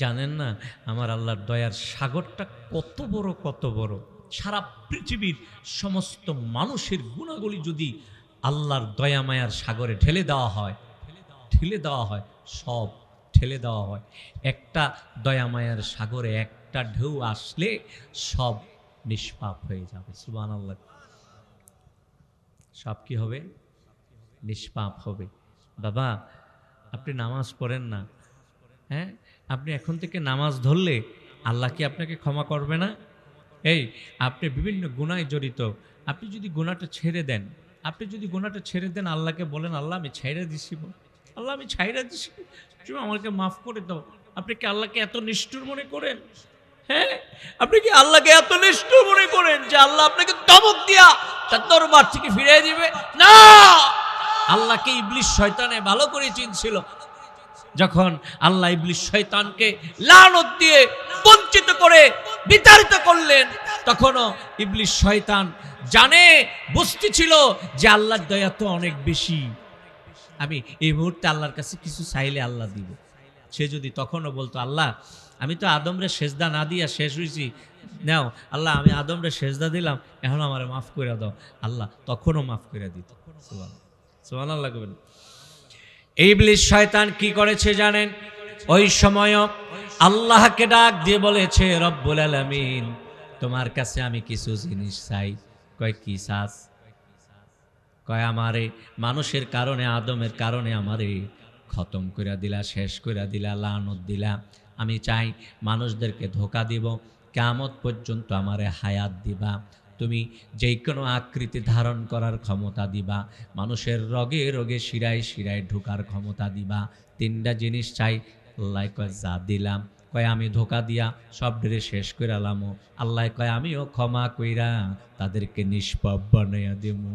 জানেন না, আমার আল্লাহর দয়ার সাগরটা কত বড় কত বড়। সারা পৃথিবীর সমস্ত মানুষের গুণাগুলি যদি আল্লাহর দয়া মায়ার সাগরে ঢেলে দেওয়া হয়, ঠেলে দেওয়া হয়, সব ঠেলে দেওয়া হয়। একটা দয়া মায়ার সাগরে একটা ঢেউ আসলে সব নিষ্পাপ হয়ে যাবে সুবান আল্লাহ সব কি হবে? নিষ্পাপ হবে। বাবা, আপনি নামাজ পড়েন না হ্যাঁ? আপনি এখন থেকে নামাজ ধরলে আল্লাহ কি আপনাকে ক্ষমা করবে না? এই, আপনি বিভিন্ন গুণায় জড়িত। আপনি যদি গুণাটা ছেড়ে দেন, আপনি যদি গুণাটা ছেড়ে দেন, আল্লাহকে বলেন, আল্লাহ, আমি ছাইরা দিছি। আল্লাহ, আমি ছাইরা দিছি। তুমি আমাকে মাফ করে দাও। আপনি কি আল্লাহকে এত নিষ্ঠুর মনে করেন? হ্যাঁ? আপনি কি আল্লাহকে এত নিষ্ঠুর মনে করেন যে আল্লাহ আপনাকে দমক দিয়া তার দরবার থেকে ফিরিয়ে দিবে? না! আল্লাহকে ইবলিশ শয়তানে ভালো করে চিনছিল। যখন আল্লাহ ইবলিশ শয়তানকে লানত দিয়ে বঞ্চিত করে বিতাড়িত করলেন, তখনও ইবলিশ শয়তান জানে, বুঝতে ছিল যে আল্লাহর দয়া তো অনেক বেশি। আমি এই মুহূর্তে আল্লাহর কাছে কিছু চাইলে আল্লাহ দিব। সে যদি তখনও বলতো, আল্লাহ, আমি তো আদমরে সেজদা না দিয়া শেষ হয়েছি নাও, আল্লাহ, আমি আদমরে সেজদা দিলাম, এখন আমার মাফ করে দাও। আল্লাহ তখনও মাফ করে দিত। সোমান আল্লাহ কবেন ইবলিশ শয়তান কি করেছে জানেন? ওই সময় আল্লাহকে ডাক দিয়ে বলেছে, রব্বুল আলামিন, তোমার কাছে আমি কিছু জিনিস চাই। কয়, কি চাস? কয়, আমারে, মানুষের কারণে, আদমের কারণে আমারে খতম করে দিলা, শেষ করে দিলা, লানত দিলা। আমি চাই মানুষদেরকে ধোকা দিব কেমত পর্যন্ত আমারে হায়াত দিবা। তুমি যেই কোনো আকৃতি ধারণ করার ক্ষমতা দিবা। মানুষের রগে রগে শিরায় শিরায় ঢোকার ক্ষমতা দিবা। তিনটা জিনিস চাই আল্লাহ কয়, যা দিলাম। কয়, আমি ধোকা দিয়া সব ডেরে শেষ করে আলামো আল্লাহ কয়, আমিও ক্ষমা কইরা তাদেরকে নিষ্পাপ বানাইয়া দেবো।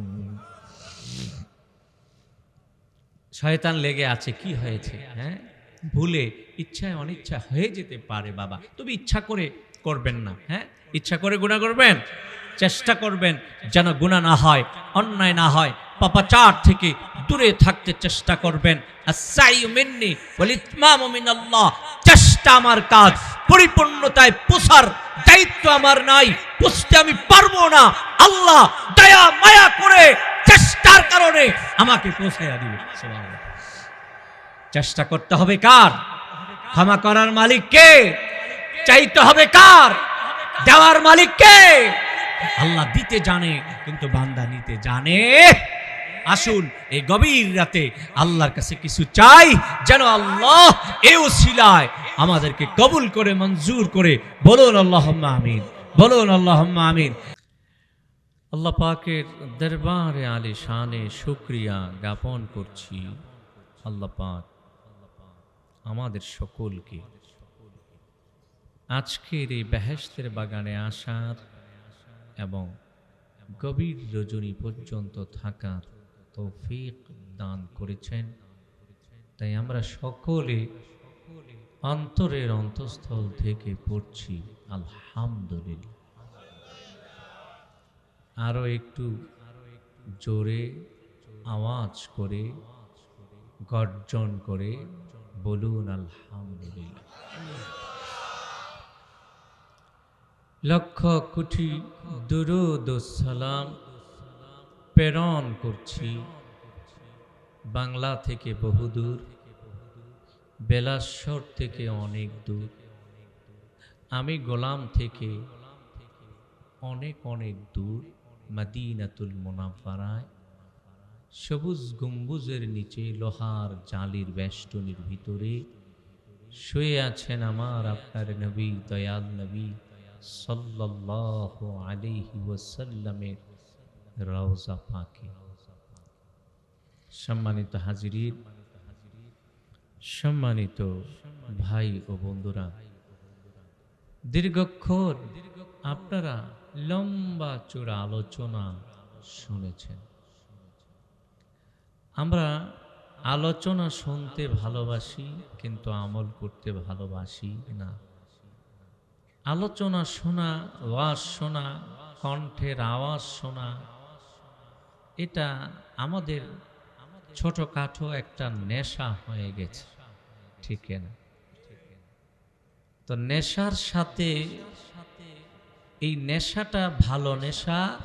শয়তান লেগে আছে, কি হয়েছে হ্যাঁ? ভুলে, ইচ্ছায় অনিচ্ছা হয়ে যেতে পারে বাবা। তবে ইচ্ছা করে করবেন না হ্যাঁ? ইচ্ছা করে গুণা করবেন? চেষ্টা করবেন যেন গুণা না হয়, অন্যায় না হয়, পাপাচার থেকে দূরে থাকতে চেষ্টা করবেন। চেষ্টা আমার কাজ, পরিপূর্ণতায় পোষার দায়িত্ব আমার নাই, পুষতে আমি পারব না। আল্লাহ দয়া, মায়া করে চেষ্টার কারণে আমাকে পৌঁছাইয়া দিবে। চেষ্টা করতে হবে কার? ক্ষমা করার মালিক কে? চাইতে হবে কার? দেওয়ার মালিক কে? আল্লাহ দিতে জানে, কিন্তু বান্দা নিতে জানে। আসুন, এই গভীর রাতে আল্লাহর কাছে কিছু চাই, যেন আল্লাহ এ ওসিলায় আমাদেরকে কবুল করে, মঞ্জুর করে। বলুন আল্লাহ আমিন, বলুন আল্লাহ আমিন। আল্লাহ পাকের দরবারে আলী শানে শুক্রিয়া জ্ঞাপন করছি। আল্লাহ পাক আমাদের সকলকে। আজকের এই বেহেস্তের বাগানে আসার এবং গভীর রজনী পর্যন্ত থাকার তৌফিক দান করেছেন। তাই আমরা সকলে অন্তরের অন্তঃস্থল থেকে পড়ছি, আলহামদুলিল্লাহ। আরও একটু জোরে আওয়াজ করে, গর্জন করে বলুন, আলহামদুলিল্লাহ। লক্ষ কোটি দুরুদ ও সালাম প্রেরণ করছি বাংলা থেকে বহুদূর বেলাশ্বর থেকে অনেক দূর। আমি গোলাম থেকে অনেক অনেক দূর মদিনাতুল মোনাফারায় সবুজ গম্বুজের নিচে লোহার জালির বেষ্টনীর ভিতরে শুয়ে আছেন আমার আপনার নবী, দয়াল নবী। ওয়াসাল্লামের রওজা পাকে। সম্মানিত হাজিরির সম্মানিত ভাই ও বন্ধুরা, দীর্ঘক্ষণ আপনারা লম্বা চূড়া আলোচনা শুনেছেন। আমরা আলোচনা শুনতে ভালোবাসি, কিন্তু আমল করতে ভালোবাসি না। আলোচনা শোনা ওয়াজ শোনা, কণ্ঠের আওয়াজ শোনা, এটা আমাদের ছোটখাটো একটা নেশা হয়ে গেছে, ঠিক না? তো নেশার সাথে এই নেশাটা ভালো নেশা,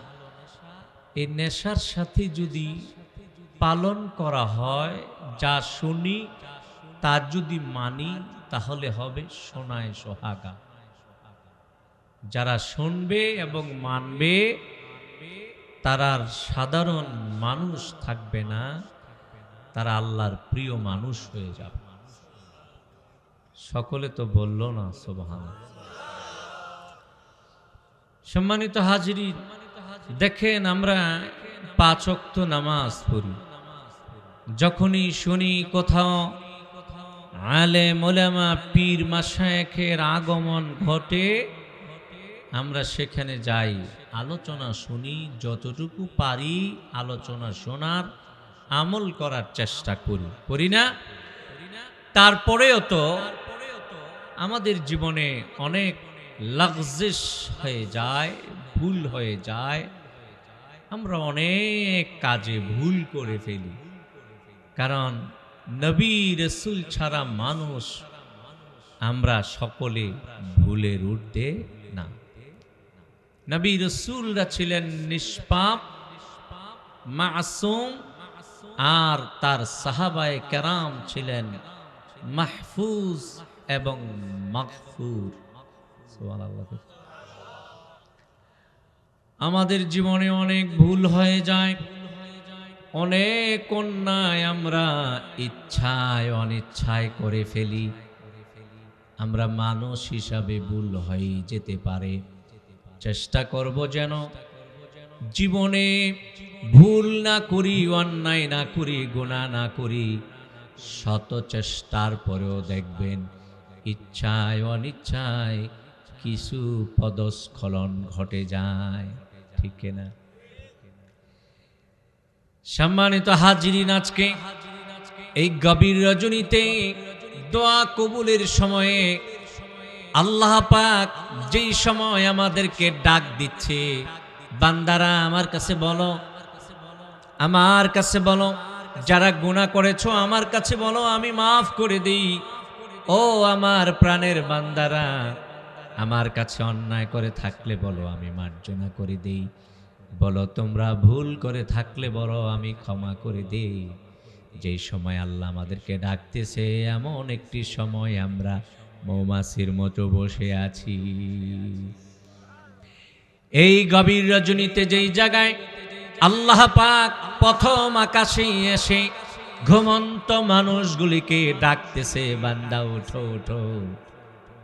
এই নেশার সাথে যদি পালন করা হয়, যা শুনি, তা যদি মানি, তাহলে হবে সোনায় সোহাগা। যারা শুনবে এবং মানবে, তারা আর সাধারণ মানুষ থাকবে না, তারা আল্লাহর প্রিয় মানুষ হয়ে যাবে। সকলে তো বলল না সোবাহান সম্মানিত হাজিরি, দেখেন আমরা পাঁচ অক্ত নামাজ পড়ি। যখনই শুনি কোথাও আলে মোলামা পীর মাসায়েখের আগমন ঘটে আমরা সেখানে যাই, আলোচনা শুনি, যতটুকু পারি আলোচনা শোনার আমল করার চেষ্টা করি। করি না? তারপরেও তো আমাদের জীবনে অনেক লাগজিস হয়ে যায়, ভুল হয়ে যায়। আমরা অনেক কাজে ভুল করে ফেলি। কারণ নবী রসুল ছাড়া মানুষ আমরা সকলে ভুলের ঊর্ধ্বে না। নবী রসুলরা ছিলেন নিষ্পাপ, মাসুম, আর তার সাহাবায়ে কেরাম ছিলেন মাহফুজ এবং সুবহানাল্লাহ। আমাদের জীবনে অনেক ভুল হয়ে যায়, অনেক অন্যায় আমরা ইচ্ছায় অনিচ্ছায় করে ফেলি। আমরা মানুষ হিসাবে ভুল হয়ে যেতে পারে। চেষ্টা করব যেন জীবনে ভুল না করি, অন্যায় না করি গুণা না করি, শত চেষ্টার পরেও দেখবেন ইচ্ছায় অনিচ্ছায় কিছু পদস্খলন ঘটে যায়, ঠিক না? সম্মানিত হাজিরিন আজকে এই গভীর রজনীতে দোয়া কবুলের সময়ে আল্লাহ পাক যেই সময় আমাদেরকে ডাক দিচ্ছে, বান্দারা আমার কাছে বলো, আমার কাছে বলো, যারা গুণা করেছ আমার কাছে বলো, আমি মাফ করে দিই। ও আমার প্রাণের বান্দারা, আমার কাছে অন্যায় করে থাকলে বলো, আমি মার্জনা করে দেই। বলো, তোমরা ভুল করে থাকলে বলো, আমি ক্ষমা করে দেই। যেই সময় আল্লাহ আমাদেরকে ডাকতেছে, এমন একটি সময় আমরা মৌমাছির মতো বসে আছি। এই গভীর রজনীতে যেই জায়গায় আল্লাহ পাক প্রথম আকাশে এসে ঘুমন্ত মানুষগুলিকে ডাকতেছে, বান্দা, ওঠো ওঠো।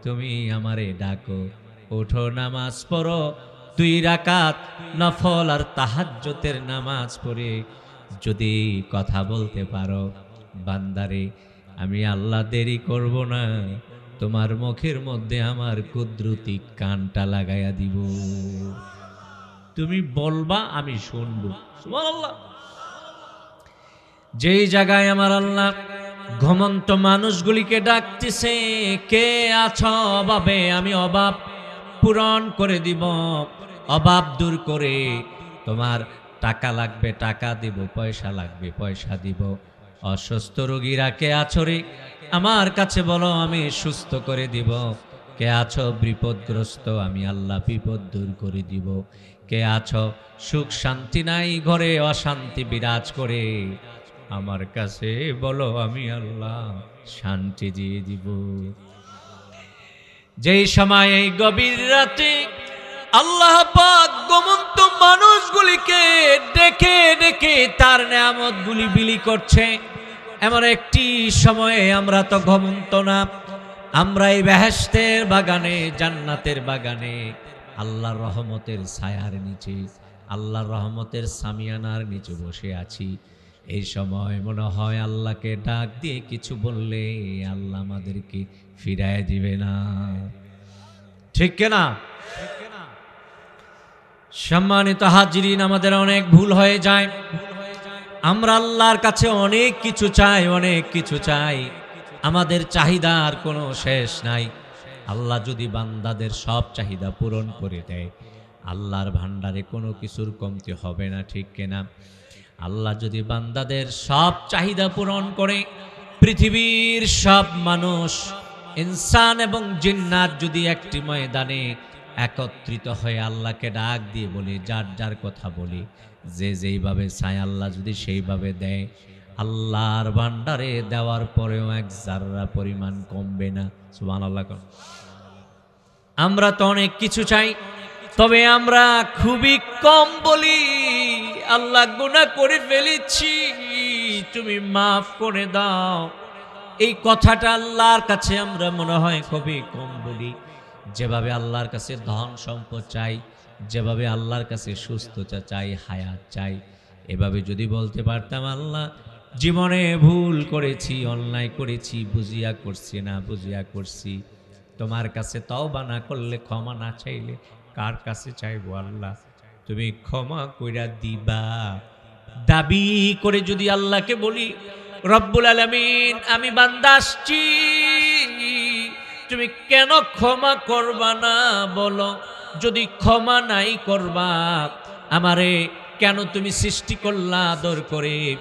তুমি আমারে ডাকো। ওঠো, নামাজ পড়ো। দুই রাকাত নফল আর তাহাজ্জতের নামাজ পড়ে যদি কথা বলতে পারো। বান্দারে, আমি আল্লাহ দেরি করব না। তোমার মুখের মধ্যে আমার কুদ্রুতি কানটা লাগাইয়া দিব। তুমি বলবা, আমি শুনব। যেই জায়গায় আমার আল্লাহ ঘমন্ত মানুষগুলিকে ডাকতেছে, কে আছ? অভাবে আমি অভাব পূরণ করে দিব, অভাব দূর করে। তোমার টাকা লাগবে, টাকা দিব, পয়সা লাগবে, পয়সা দিব। অসুস্থ রোগীরা কে আছো রে? আমার কাছে বলো, আমি সুস্থ করে দিব। কে আছো বিপদগ্রস্ত, আমি আল্লাহ বিপদ দূর করে দিব। কে আছো সুখ শান্তি নাই ঘরে, অশান্তি বিরাজ করে। আমার কাছে বলো, আমি আল্লাহ শান্তি দিয়ে দিব। যেই সময় এই গভীর রাতে আল্লাহ পাক গমন্ত মানুষগুলিকে ডেকে ডেকে তার নিয়ামত গুলি বিলি করছে। এমন একটি সময়ে আমরা তো ঘমন্ত না। আমরা এই বেহেস্তের বাগানে, জান্নাতের বাগানে। আল্লাহর রহমতের ছায়ার নিচে, আল্লাহর রহমতের সামিয়ানার নিচে বসে আছি। এই সময় মনে হয় আল্লাহকে ডাক দিয়ে কিছু বললে আল্লাহ আমাদেরকে ফিরায় দিবে না। ঠিক না সম্মানিত হাজিরিন, আমাদের অনেক ভুল হয়ে যায়। আমরা আল্লাহর কাছে অনেক কিছু চাই, অনেক কিছু চাই। আমাদের চাহিদার কোনো শেষ নাই। আল্লাহ যদি বান্দাদের সব চাহিদা পূরণ করে দেয়, আল্লাহর ভান্ডারে কোনো কিছুর কমতি হবে না, ঠিক কিনা? আল্লাহ যদি বান্দাদের সব চাহিদা পূরণ করে, পৃথিবীর সব মানুষ, ইনসান এবং জিন্নাত যদি একটি ময়দানে একত্রিত হয়ে আল্লাহকে ডাক দিয়ে বলি, যার যার কথা বলি, যে যেইভাবে চায় আল্লাহ যদি সেইভাবে দেয়। আল্লাহর ভান্ডারে দেওয়ার পরেও এক জাররা পরিমাণ কমবে না। সুবহান আল্লাহ আমরা তো অনেক কিছু চাই, তবে আমরা খুবই কম বলি, আল্লাহ গুনাহ করে ফেলেছি, তুমি মাফ করে দাও। এই কথাটা আল্লাহর কাছে আমরা মনে হয় খুবই কম বলি। যেভাবে আল্লাহর কাছে ধন সম্পদ চাই, যেভাবে আল্লাহর কাছে সুস্থতা চাই, হায়াত চাই, এভাবে যদি বলতে পারতাম, আল্লাহ, জীবনে ভুল করেছি, অন্যায় করেছি, বুঝিয়া করছি না, বুঝিয়া করছি, তোমার কাছে তওবা না করলে ক্ষমা না চাইলে কার কাছে চাইব আল্লাহ? তুমি ক্ষমা কইরা দিবা। দাবি করে যদি আল্লাহকে বলি, রব্বুল আলামিন, আমি বান্দা আসছি। তুমি কেন ক্ষমা করবা না বলো? যদি ক্ষমা নাই করবা, আমারে কেন তুমি সৃষ্টি করলা আদর করে?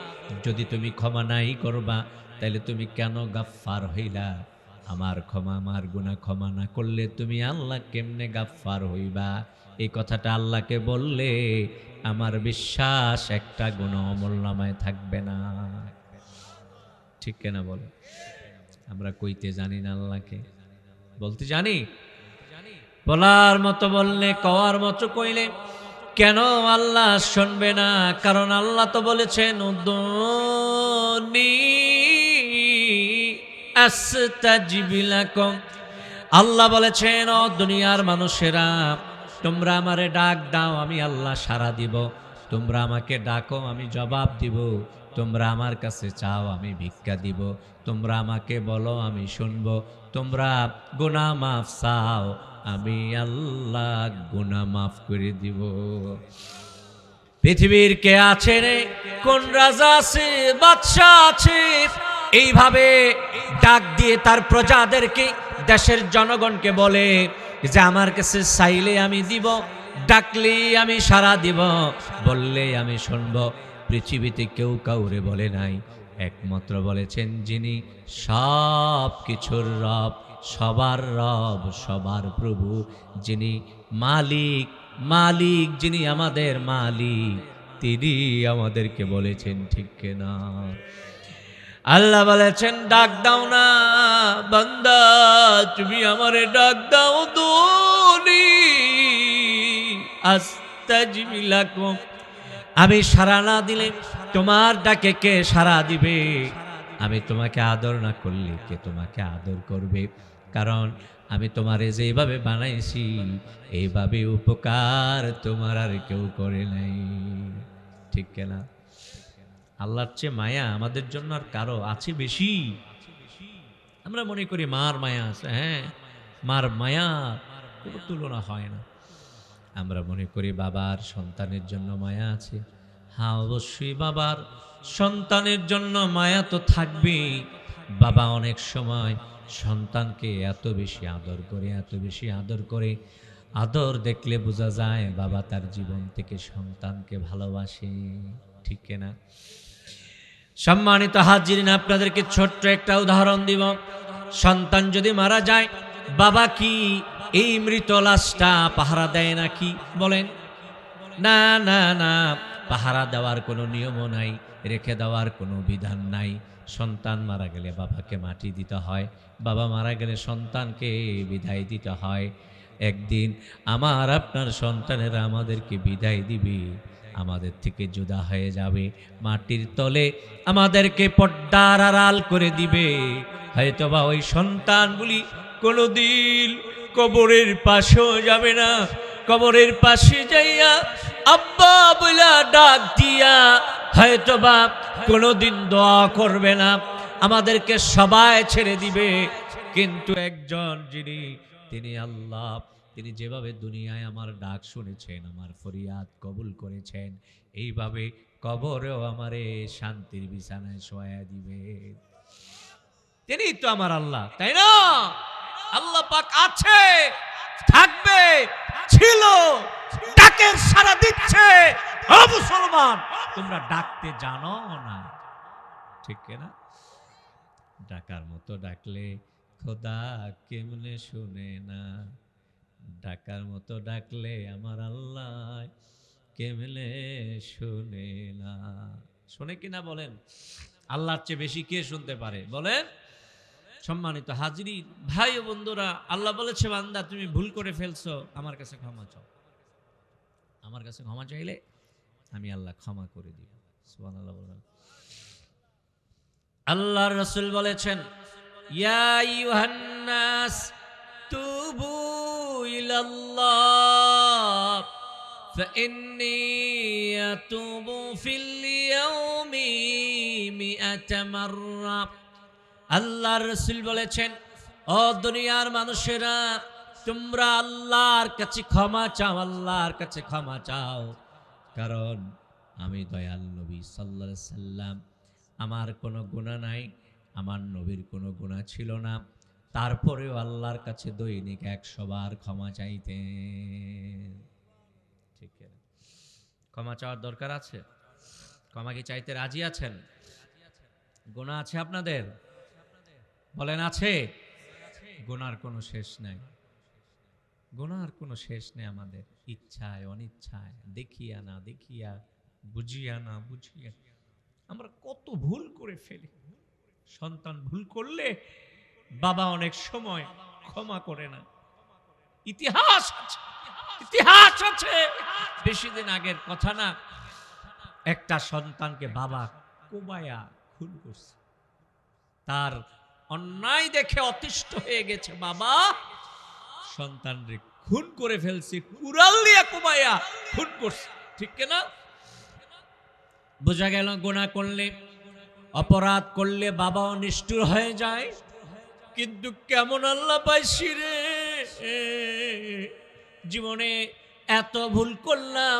যদি তুমি ক্ষমা নাই করবা তাহলে তুমি কেন গাফফার হইলা? আমার ক্ষমা, আমার গুনাহ ক্ষমা না করলে তুমি আল্লাহ কেমনে গাফফার হইবা? এই কথাটা আল্লাহকে বললে আমার বিশ্বাস একটা গুণ অমল নামায় থাকবে না। ঠিক কেনা বলো? আমরা কইতে জানি না আল্লাহকে। বলতে জানি? বলার মতো বললে, কওয়ার মতো কইলে কেন আল্লাহ শুনবে না? কারণ আল্লাহ তো বলেছেন আল্লাহ বলেছেন, ও দুনিয়ার মানুষেরা, তোমরা আমারে ডাক দাও, আমি আল্লাহ সারা দিব। তোমরা আমাকে ডাকো, আমি জবাব দিব। তোমরা আমার কাছে চাও, আমি ভিক্ষা দিব। তোমরা আমাকে বলো, আমি শুনব। তোমরা গুনাহ মাফ চাও, আমি আল্লাহ গুনাহ মাফ করে দিব। পৃথিবীর কে আছে রে? কোন রাজা আছে? বাদশাহ আছে? এইভাবে ডাক দিয়ে তার প্রজাদেরকে, দেশের জনগণকে বলে যে, আমার কাছে চাইলে আমি দিব ডাকলে আমি সারা দিব বললে আমি শুনব। পৃথিবীতে কেউ কাউরে বলে নাই। একমাত্র বলেছেন যিনি সব কিছুর রব, সবার রব, সবার প্রভু। যিনি মালিক মালিক যিনি আমাদের মালিক, তিনি আমাদেরকে বলেছেন ঠিক কিনা। আল্লাহ বলেছেন, ডাক দাও না, বান্দা, তুমি আমারে ডাক দাও, দুনি। আস্তাজিবিলাকুম আমি সারা না দিলে তোমার ডাকে কে সারা দিবে? আমি তোমাকে আদর না করলে কে তোমাকে আদর করবে? কারণ আমি তোমারে যেভাবে বানাইছি, এইভাবে উপকার তোমার আর কেউ করে নাই। ঠিক কেনা আল্লাহর চেয়ে মায়া আমাদের জন্য আর কারও আছে বেশি? আমরা মনে করি মার মায়া আছে হ্যাঁ? মার মায়া কোনো তুলনা হয় না। আমরা মনে করি বাবার সন্তানের জন্য মায়া আছে। হ্যাঁ অবশ্যই বাবার সন্তানের জন্য মায়া তো থাকবেই। বাবা অনেক সময় সন্তানকে এত বেশি আদর করে, এত বেশি আদর করে। আদর দেখলে বোঝা যায় বাবা তার জীবন থেকে সন্তানকে ভালোবাসে, ঠিক না? সম্মানিত হাজিরিন, আপনাদেরকে ছোট্ট একটা উদাহরণ দিব। সন্তান যদি মারা যায়, বাবা কি এই মৃত লাশটা পাহারা দেয় নাকি? বলেন। না না না, পাহারা দেওয়ার কোনো নিয়মও নাই, রেখে দেওয়ার কোনো বিধান নাই। সন্তান মারা গেলে বাবাকে মাটি দিতে হয়, বাবা মারা গেলে সন্তানকে বিদায় দিতে হয়। একদিন আমার আপনার সন্তানেরা আমাদেরকে বিদায় দিবে, আমাদের থেকে জুদা হয়ে যাবে, মাটির তলে আমাদেরকে পর্দার আড়াল করে দিবে। হয়তোবা ওই সন্তানগুলি কোনো কোনোদিন কবরের পাশেও যাবে না। কবরের পাশে যাইয়া আব্বা বইলা ডাক দিয়া, হয়তোবা কোনোদিন দোয়া করবে না। আমাদেরকে সবাই ছেড়ে দিবে। কিন্তু একজন যিনি, তিনি আল্লাহ, তিনি যেভাবে দুনিয়ায় আমার ডাক শুনেছেন, আমার ফরিয়াদ কবুল করেছেন, এইভাবে কবরেও আমারে শান্তির বিছানায় শোয়া দিবে। তিনি তো আমার আল্লাহ, তাই না? আল্লাহ পাক আছে, থাকবে, ছিল, ডাকের সারা দিচ্ছে। ও মুসলমান, তোমরা ডাকতে জানো না। ঠিক না? ডাকার মতো ডাকলে খোদা কেমনে শুনে না? ডাকার মতো ডাকলে আমার আল্লাহ কেমনে শুনে না? শুনে কিনা বলেন? আল্লাহর চেয়ে বেশি কে শুনতে পারে? বলেন। সম্মানিত হাজিরি ভাই ও বন্ধুরা আল্লাহ বলেছে বান্দা তুমি ভুল করে ফেলছো আমার কাছে ক্ষমা চাও আমার কাছে ক্ষমা চাইলে আমি আল্লাহ ক্ষমা করে দিব সুবহানাল্লাহ বলেন আল্লাহর রাসূল বলেছেন ইয়া আইয়ুহান নাস তুবু ইলাল্লাহ فإني أتوب في اليوم مئة مرة আল্লাহর রসুল বলেছেন, ও দুনিয়ার মানুষেরা, তোমরা আল্লাহর কাছে ক্ষমা চাও, আল্লাহর কাছে ক্ষমা চাও। কারণ আমি দয়াল নবী সাল্লা সাল্লাম। আমার কোনো গুণা নাই, আমার নবীর কোনো গুণা ছিল না। তারপরেও আল্লাহর কাছে দৈনিক একশোবার ক্ষমা চাইতে ঠিক। ক্ষমা চাওয়ার দরকার আছে? ক্ষমা কি চাইতে রাজি আছেন? গুণা আছে আপনাদের? বলেন, আছে? গোনার কোনো শেষ নাই। গোনার কোনো শেষ নেই আমাদের। ইচ্ছায়, অনিচ্ছায়, দেখিয়া না দেখিয়া, বুঝিয়া না বুঝিয়া। আমরা কত ভুল করে ফেলি। সন্তান ভুল করলে বাবা অনেক সময় ক্ষমা করে না। ইতিহাস ইতিহাস আছে। বেশি দিন আগের কথা না, একটা সন্তানকে বাবা কোবায়া, খুন করছে। তার অন্যায় দেখে অতিষ্ঠ হয়ে গেছে বাবা। সন্তানরে খুন করে ফেলছে, কুড়াল দিয়া কোবায়া খুন করছে, ঠিক না বোঝা গেল গোনা করলে, অপরাধ করলে বাবাও নিষ্ঠুর হয়ে যায়। কিন্তু কেমন আল্লাহ পাইছি রে? জীবনে এত ভুল করলাম,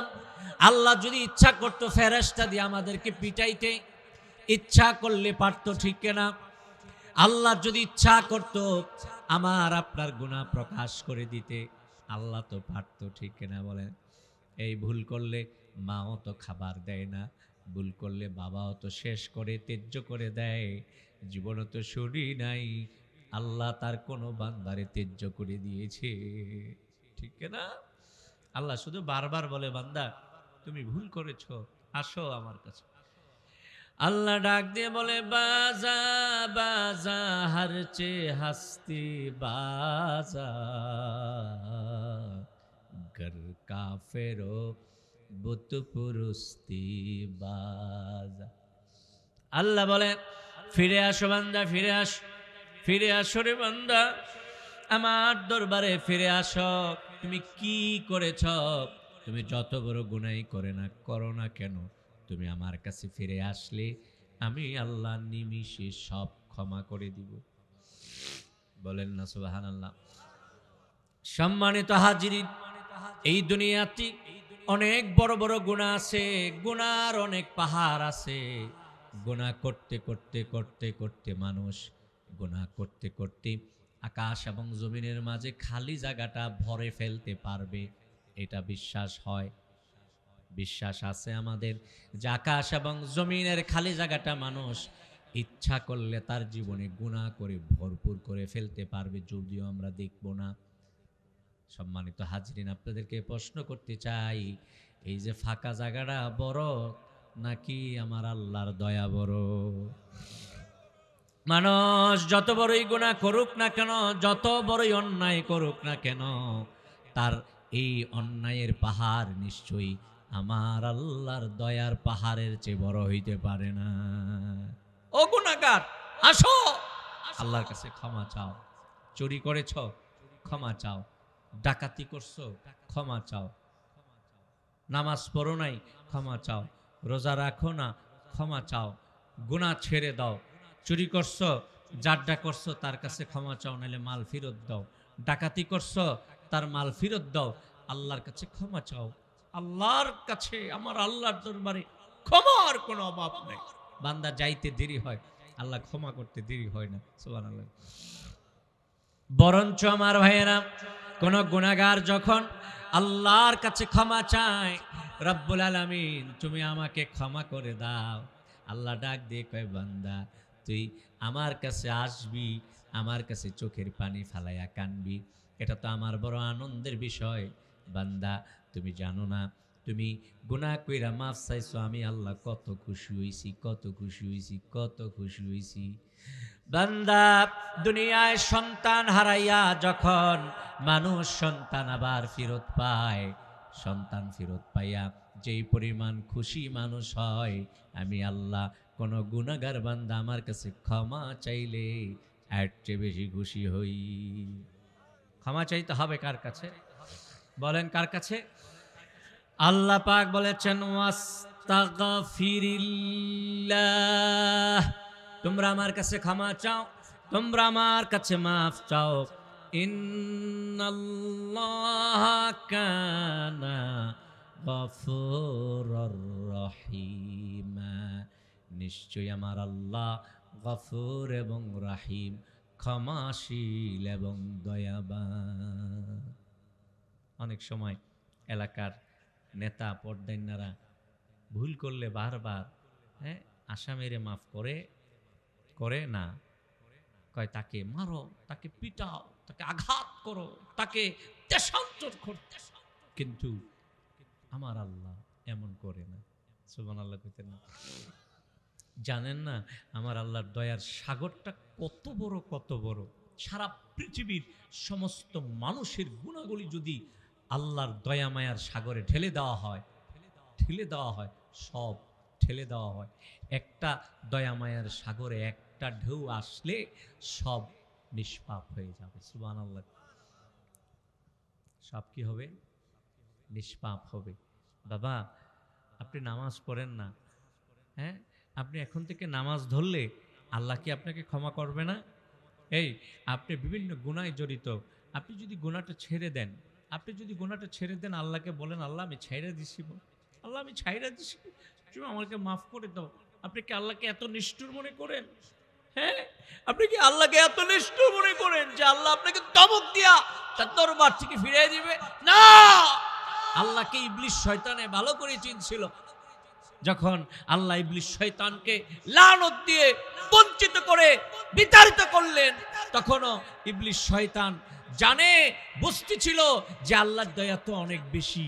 আল্লাহ যদি ইচ্ছা করতো ফেরেস্তা দিয়ে আমাদেরকে পিটাইতে, ইচ্ছা করলে পারতো, ঠিক না আল্লাহ যদি ইচ্ছা করত আমার আপনার গুণা প্রকাশ করে দিতে, আল্লাহ তো পারতো, ঠিক না বলেন? এই ভুল করলে মাও তো খাবার দেয় না, ভুল করলে বাবাও তো শেষ করে তেজ্য করে দেয়, জীবনও তো শুনি নাই। আল্লাহ তার কোনো বান্দারে তেজ্য করে দিয়েছে, ঠিক না আল্লাহ শুধু বারবার বলে, বান্দা, তুমি ভুল করেছ, আসো আমার কাছে। আল্লাহ ডাক দিয়ে বলে, বাজা বাজা হারচে হাসতি বাজা। গর কাফেরো বুত পুরুস্তি বাজা। আল্লাহ বলে, ফিরে আসো বান্দা, ফিরে আস, ফিরে আসো রে বান্দা। আমার দরবারে ফিরে আসো। তুমি কি করেছ? তুমি যত বড় গুনাই করে না, করো না কেন? তুমি আমার কাছে ফিরে আসলে আমি আল্লাহ নিমিষে সব ক্ষমা করে দিব। বলেন না সুবাহান আল্লাহ সম্মানিত হাজিরি, এই দুনিয়াতে অনেক বড় বড় গুণা আছে গুনার অনেক পাহাড় আছে। গুণা করতে করতে করতে করতে মানুষ গুণা করতে করতে আকাশ এবং জমিনের মাঝে খালি জায়গাটা ভরে ফেলতে পারবে, এটা বিশ্বাস হয়। বিশ্বাস আছে আমাদের? যে আকাশ এবং জমিনের খালি জায়গাটা মানুষ ইচ্ছা করলে তার জীবনে গুণা করে ভরপুর করে ফেলতে পারবে, যদিও আমরা দেখব না। সম্মানিত হাজরিন, আপনাদেরকে প্রশ্ন করতে চাই, এই যে ফাঁকা জায়গাটা বড় নাকি আমার আল্লাহর দয়া বড়? মানুষ যত বড়ই গুণা করুক না কেন, যত বড়ই অন্যায় করুক না কেন, তার এই অন্যায়ের পাহাড় নিশ্চয়ই আমার আল্লাহর দয়ার পাহাড়ের চেয়ে বড় হইতে পারে না। ও গুণাগার আসো। আল্লাহর কাছে ক্ষমা চাও। চুরি করেছ, ক্ষমা চাও। ডাকাতি করছ, ক্ষমা চাও। নামাজ পড়ো নাই, ক্ষমা চাও। রোজা রাখো না, ক্ষমা চাও। গুণা ছেড়ে দাও। চুরি করছ জাড্ডা করছ, তার কাছে ক্ষমা চাও, নাহলে মাল ফেরত দাও। ডাকাতি করছ, তার মাল ফেরত দাও। আল্লাহর কাছে ক্ষমা চাও। আল্লাহর কাছে, আমার আল্লাহর দরবারে ক্ষমার কোনো অভাব নাই। বান্দা যাইতে দেরি হয়, আল্লাহ ক্ষমা করতে দেরি হয় না সুবান আল্লাহ বরঞ্চ আমার ভাইয়েরা, কোন গুণাগার যখন আল্লাহর কাছে ক্ষমা চায়, রব্বুল আলামিন, তুমি আমাকে ক্ষমা করে দাও। আল্লাহ ডাক দিয়ে কয়, বান্দা, তুই আমার কাছে আসবি, আমার কাছে চোখের পানি ফালাইয়া কানবি। এটা তো আমার বড় আনন্দের বিষয়। বান্দা তুমি জানো না, তুমি গুনাহ কইরা মাফ চাইছো, আমি আল্লাহ কত খুশি হইছি, কত খুশি হইছি, কত খুশি হইছি। বান্দা, দুনিয়ায় সন্তান হারাইয়া যখন মানুষ সন্তান আবার ফেরত পায়, সন্তান ফেরত পাইয়া যেই পরিমাণ খুশি মানুষ হয়, আমি আল্লাহ কোনো গুণাগার বান্দা আমার কাছে ক্ষমা চাইলে এর চেয়ে বেশি খুশি হই। ক্ষমা চাইতে হবে কার কাছে? বলেন কার কাছে? আল্লাহ পাক বলেছেন তোমরা আমার কাছে ক্ষমা চাও, তোমরা আমার কাছে মাফ চাও। নিশ্চয়ই আমার আল্লাহ গফুর এবং রাহিম, ক্ষমাশীল এবং দয়াবান। অনেক সময় এলাকার নেতা পর্দাইনারা ভুল করলে বারবার হ্যাঁ আসামেরে মাফ করে করে না। কয়, তাকে মারো, তাকে পিটাও, তাকে আঘাত করো, তাকে দেশান্তর করতে কিন্তু আমার আল্লাহ এমন করে না। সুবান আল্লাহ কইতেন না। জানেন না, আমার আল্লাহর দয়ার সাগরটা কত বড় কত বড়। সারা পৃথিবীর সমস্ত মানুষের গুণাগুলি যদি আল্লাহর দয়া মায়ার সাগরে ঢেলে দেওয়া হয়। ঠেলে দেওয়া হয়, সব ঠেলে দেওয়া হয়। একটা দয়া মায়ার সাগরে একটা ঢেউ আসলে সব নিষ্পাপ হয়ে যাবে। সুবান আল্লাহ সব কি হবে? নিষ্পাপ হবে। বাবা, আপনি নামাজ পড়েন না। হ্যাঁ? আপনি এখন থেকে নামাজ ধরলে আল্লাহ কি আপনাকে ক্ষমা করবে না? এই, আপনি বিভিন্ন গুণায় জড়িত। আপনি যদি গুণাটা ছেড়ে দেন আপনি যদি গোনাটা ছেড়ে দেন, আল্লাহকে বলেন, আল্লাহ, আমি ছাইরা দিছি। আল্লাহ, আমি ছাইরা দিছি। তুমি আমাকে মাফ করে দাও। আপনি কি আল্লাহকে এত নিষ্ঠুর মনে করেন? হ্যাঁ? আপনি কি আল্লাহকে এত নিষ্ঠুর মনে করেন যে আল্লাহ আপনাকে দমক দিয়া তার দরবার থেকে ফিরিয়ে দিবে? না! আল্লাহকে ইবলিশ শয়তানে ভালো করে চিনছিল। যখন আল্লাহ ইবলিশ শয়তানকে লানত দিয়ে বঞ্চিত করে বিতাড়িত করলেন, তখনও ইবলিশ শয়তান জানে, বুঝতে ছিল যে আল্লাহর দয়া তো অনেক বেশি।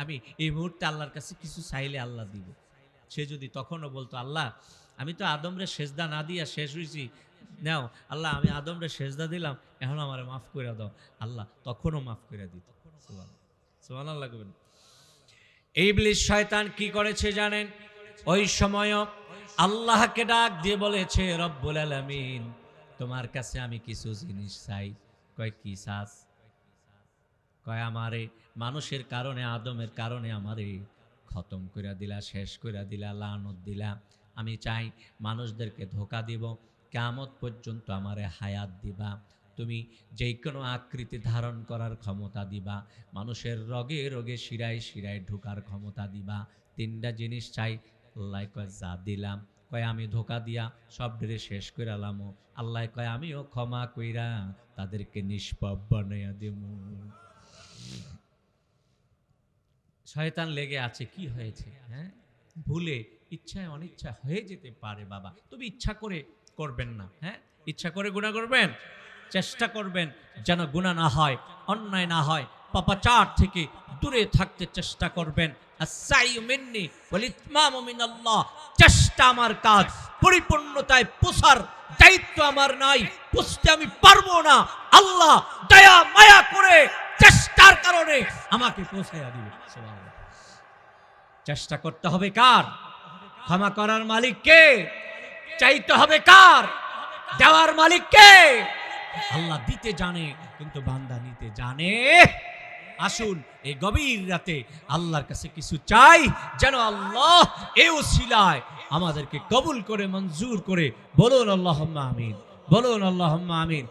আমি এই মুহূর্তে আল্লাহর কাছে কিছু চাইলে আল্লাহ দিব। সে যদি তখনও বলতো, আল্লাহ, আমি তো আদমরে সেজদা না দিয়া শেষ হয়েছি নাও, আল্লাহ, আমি আদমরে সেজদা দিলাম, এখন আমার মাফ করে দাও। আল্লাহ তখনও মাফ করে দিত। সোমান আল্লাহ করবেন এই ইবলিশ শয়তান কি করেছে জানেন? ওই সময় আল্লাহকে ডাক দিয়ে বলেছে, রব্বুল আলামিন, তোমার কাছে আমি কিছু জিনিস চাই। কয় কি চাস কয় আমারে, মানুষের কারণে, আদমের কারণে আমারে খতম করে দিলা, শেষ করে দিলা, লানত দিলা। আমি চাই মানুষদেরকে ধোকা দিব কেমত পর্যন্ত আমারে হায়াত দিবা। তুমি যে কোনো আকৃতি ধারণ করার ক্ষমতা দিবা, মানুষের রগে রগে শিরায় শিরায় ঢোকার ক্ষমতা দিবা। তিনটা জিনিস চাই, আল্লাহ কয়, যা দিলাম। কয়, আমি ধোকা দিয়া সব ডেরে শেষ করে আলাম আল্লাহ কয়, আমিও ক্ষমা কইরা তাদেরকে নিষ্পাপ বানাইয়া দেবো। শয়তান লেগে আছে, কি হয়েছে হ্যাঁ? ভুলে, ইচ্ছায় অনিচ্ছা হয়ে যেতে পারে বাবা। তবে ইচ্ছা করে করবেন না হ্যাঁ? ইচ্ছা করে গুণা করবেন? চেষ্টা করবেন যেন গুণা না হয়, অন্যায় না হয়, পাপাচার থেকে দূরে থাকতে চেষ্টা করবেন। চেষ্টা আমার কাজ, পরিপূর্ণতায় পোষার দায়িত্ব আমার নাই, পুষতে আমি পারব না। আল্লাহ দয়া, মায়া করে চেষ্টার কারণে আমাকে পৌঁছাইয়া দিবে। চেষ্টা করতে হবে কার? ক্ষমা করার মালিক কে? চাইতে হবে কার? দেওয়ার মালিক কে? আল্লাহ দিতে জানে, কিন্তু বান্দা নিতে জানে। আসুন এই গভীর রাতে আল্লাহর কাছে কিছু চাই, যেন আল্লাহ এ শিলায় আমাদেরকে কবুল করে, মঞ্জুর করে। বলুন আল্লাহ আমিন। বলুন আল্লাহ আমিন।